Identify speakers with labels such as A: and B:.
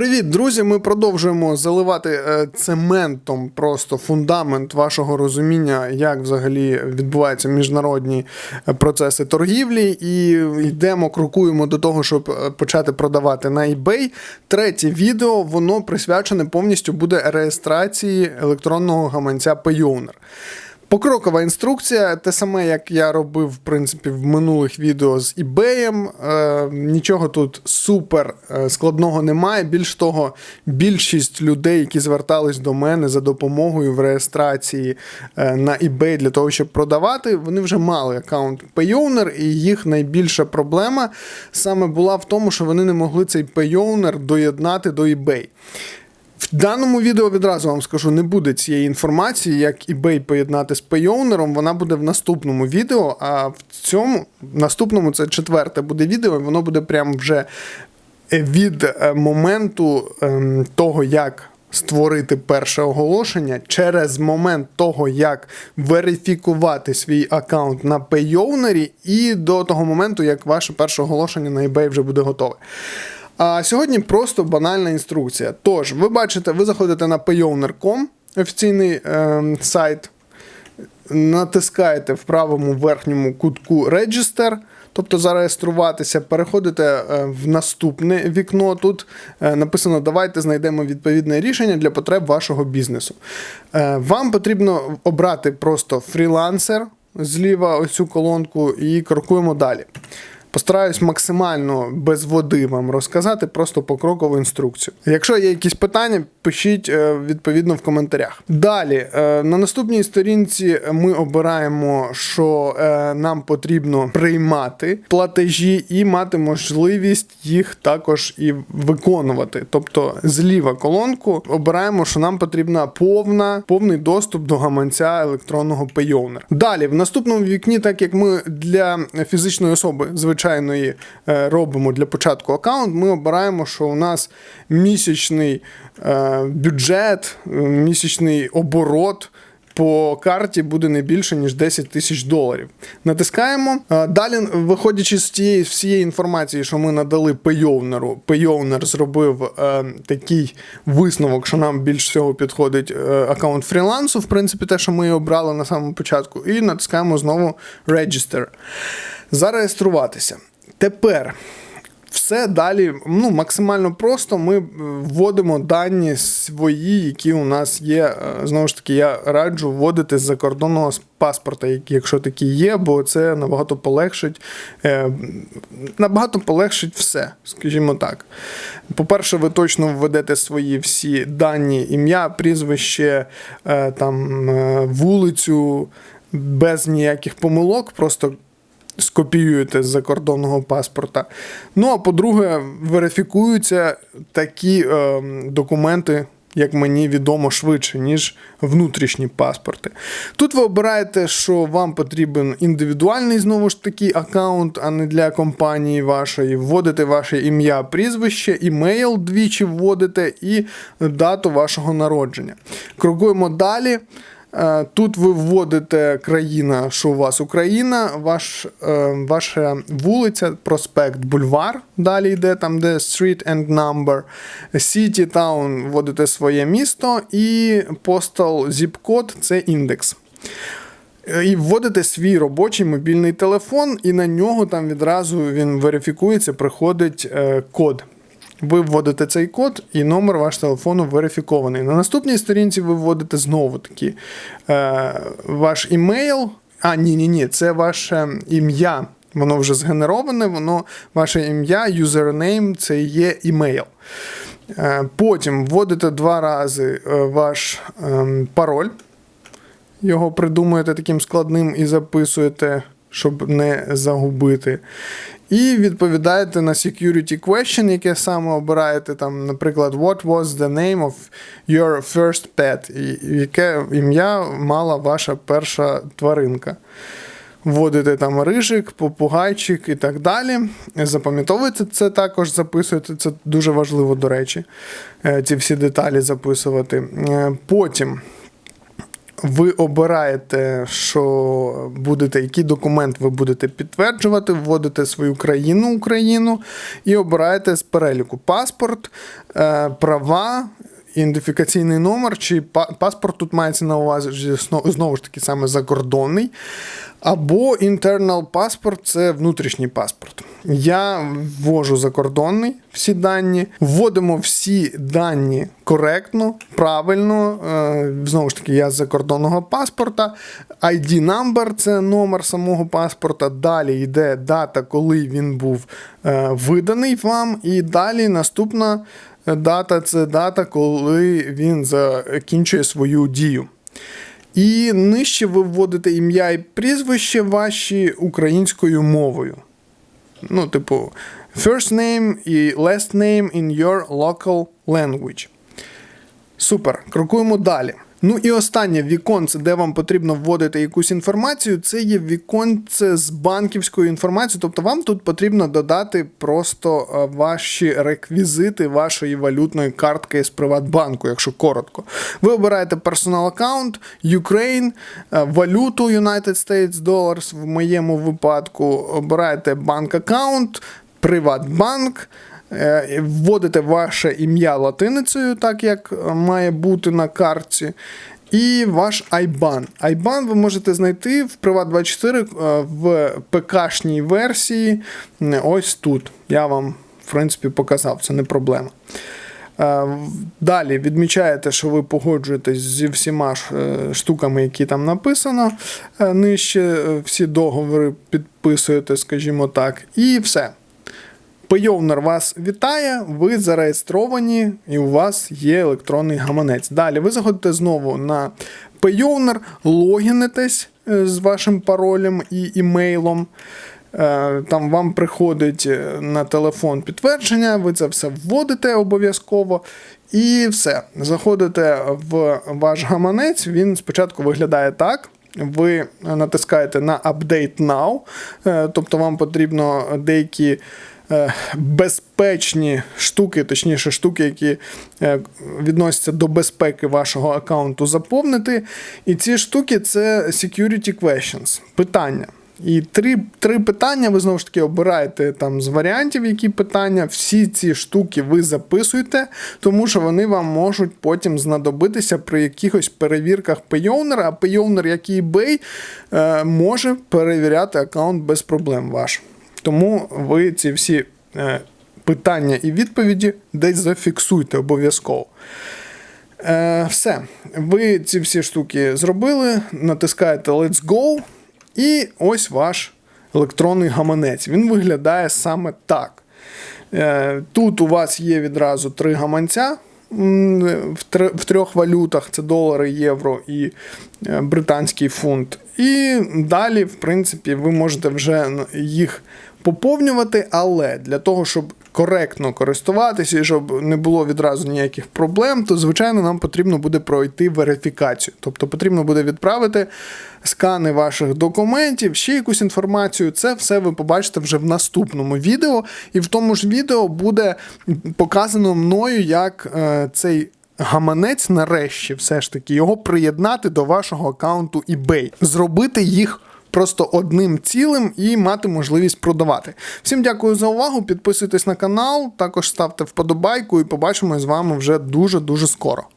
A: Привіт, друзі! Ми продовжуємо заливати е, цементом просто фундамент вашого розуміння, як взагалі відбуваються міжнародні е, процеси торгівлі, і йдемо, крокуємо до того, щоб е, почати продавати на eBay. Третє відео воно присвячене повністю буде реєстрації електронного гаманця Payoneer. Покрокова інструкція, те саме, як я робив, в принципі, в минулих відео з eBay. Е, нічого тут супер е, складного немає. Більш того, більшість людей, які звертались до мене за допомогою в реєстрації е, на eBay для того, щоб продавати, вони вже мали аккаунт Payoneer, і їх найбільша проблема саме була в тому, що вони не могли цей Payoneer доєднати до eBay. В даному відео відразу вам скажу, не буде цієї інформації, як eBay поєднати з Payoneer, вона буде в наступному відео, а в цьому в наступному це четверте буде відео, і воно буде прямо вже від е, моменту ем, того, як. Створити перше оголошення через момент того, як верифікувати свій аккаунт на Payoneer і до того моменту, як ваше перше оголошення на eBay вже буде готове. А сьогодні просто банальна інструкція. Тож, ви бачите, ви заходите на payoneer.com, офіційний е, сайт, натискаєте в правому верхньому кутку Register, тобто зареєструватися, переходите е, в наступне вікно. Тут е, написано: Давайте знайдемо відповідне рішення для потреб вашого бізнесу. Е, вам потрібно обрати просто фрілансер зліва оцю колонку і крокуємо далі. Постараюсь максимально без води вам розказати, просто покрокову інструкцію. Якщо є якісь питання, пишіть е, відповідно в коментарях. Далі, е, на наступній сторінці ми обираємо, що е, нам потрібно приймати платежі і мати можливість їх також і виконувати. Тобто зліва колонку обираємо, що нам потрібна повна, повний доступ до гаманця електронного Payoneer. Далі, в наступному вікні, так як ми для фізичної особи, звичайно, звичайної е, робимо для початку аккаунт, ми обираємо, що у нас місячний е, бюджет, е, місячний оборот. По карті буде не більше, ніж 10 тисяч доларів. Натискаємо. Далі, виходячи з тієї всієї інформації, що ми надали Payoneer, Payoneer зробив е, такий висновок, що нам більш всього підходить е, аккаунт фрілансу, в принципі, те, що ми обрали на самому початку, і натискаємо знову Register зареєструватися. Тепер все далі ну, максимально просто. Ми вводимо дані свої, які у нас є. Е, знову ж таки, я раджу вводити з закордонного паспорта, якщо такі є, бо це набагато полегшить, е, набагато полегшить все, скажімо так. По-перше, ви точно введете свої всі дані, ім'я, прізвище, е, там, вулицю без ніяких помилок. просто скопіюєте з закордонного паспорта. Ну, а по-друге, верифікуються такі е, документи. Як мені відомо швидше, ніж внутрішні паспорти. Тут ви обираєте, що вам потрібен індивідуальний знову ж таки аккаунт, а не для компанії вашої. Вводите ваше ім'я, прізвище, імейл двічі вводите і дату вашого народження. Крокуємо далі. Е, тут ви вводите країна, що у вас Україна, ваш, е, ваша вулиця, проспект, бульвар. Далі йде там, де Street and Number. City Town вводите своє місто, і Postal Zip Code це індекс. Е, і вводите свій робочий мобільний телефон, і на нього там відразу він верифікується, приходить код. Ви вводите цей код, і номер вашого телефону верифікований. На наступній сторінці ви вводите знову таки е, ваш імейл. А, ні-ні, ні, це ваше ім'я. Воно вже згенероване, воно ваше ім'я, юзернейм це є імейл. Е, потім вводите два рази е, ваш е, пароль. Його придумуєте таким складним і записуєте, щоб не загубити. І відповідаєте на security question, яке саме обираєте, там, наприклад, what was the name of your first pet? І яке ім'я мала ваша перша тваринка. Вводите там рижик, попугайчик і так далі. Запам'ятовуєте це також, записуєте, це дуже важливо, до речі, е, ці всі деталі записувати. Е, потім ви обираєте, що будете, який документ ви будете підтверджувати, вводите свою країну Україну і обираєте з переліку паспорт, е, права. Ідентифікаційний номер чи паспорт тут мається на увазі знову ж таки саме закордонний. Або internal паспорт це внутрішній паспорт. Я ввожу закордонний всі дані, вводимо всі дані коректно, правильно. Е, Знову ж таки, я з закордонного паспорта. ID number це номер самого паспорта. Далі йде дата, коли він був е, виданий вам. І далі наступна дата це дата, коли він закінчує свою дію. І нижче ви вводите ім'я і прізвище ваші українською мовою. Ну, типу, first name і last name in your local language. Супер. Крокуємо далі. Ну і останнє віконце, де вам потрібно вводити якусь інформацію, це є віконце з банківською інформацією. Тобто вам тут потрібно додати просто е, ваші реквізити вашої валютної картки з Приватбанку, якщо коротко. Ви обираєте персонал аккаунт, Ukraine, е, валюту United States Dollars в моєму випадку. Обираєте банк аккаунт, Приватбанк. Е, Вводите ваше ім'я латиницею, так як має бути на картці. І ваш IBAN. IBAN ви можете знайти в Privat24 е, в ПКшній версії. Ось тут. Я вам, в принципі, показав, це не проблема. Е, Далі відмічаєте, що ви погоджуєтесь зі всіма штуками, які там написано. Нижче всі договори підписуєте, скажімо так, і все. Пейовнер вас вітає, ви зареєстровані і у вас є електронний гаманець. Далі ви заходите знову на Пейовнер, логінитесь е, з вашим паролем і імейлом. Е, Там вам приходить е, на телефон підтвердження, ви це все вводите обов'язково. І все. Заходите в ваш гаманець. Він спочатку виглядає так. Ви натискаєте на Update Now, тобто вам потрібно деякі безпечні штуки, точніше, штуки, які е, відносяться до безпеки вашого аккаунту, заповнити. І ці штуки це security questions, питання. І три, три питання ви знову ж таки обираєте там з варіантів, які питання. Всі ці штуки ви записуєте, тому що вони вам можуть потім знадобитися при якихось перевірках Payoneer, а Payoneer, як і eBay, е, може перевіряти аккаунт без проблем ваш. Тому ви ці всі е, питання і відповіді десь зафіксуйте обов'язково. Е, все. Ви ці всі штуки зробили, натискаєте Let's Go, і ось ваш електронний гаманець. Він виглядає саме так. Е, Тут у вас є відразу три гаманця в тр- в трьох валютах: це долари, євро і британський фунт. І далі, в принципі, ви можете вже їх поповнювати, але для того, щоб коректно користуватися і щоб не було відразу ніяких проблем, то звичайно нам потрібно буде пройти верифікацію. Тобто потрібно буде відправити скани ваших документів, ще якусь інформацію. Це все ви побачите вже в наступному відео. І в тому ж відео буде показано мною, як е, цей. Гаманець нарешті все ж таки його приєднати до вашого аккаунту eBay, зробити їх просто одним цілим і мати можливість продавати. Всім дякую за увагу. Підписуйтесь на канал, також ставте вподобайку і побачимо з вами вже дуже дуже скоро.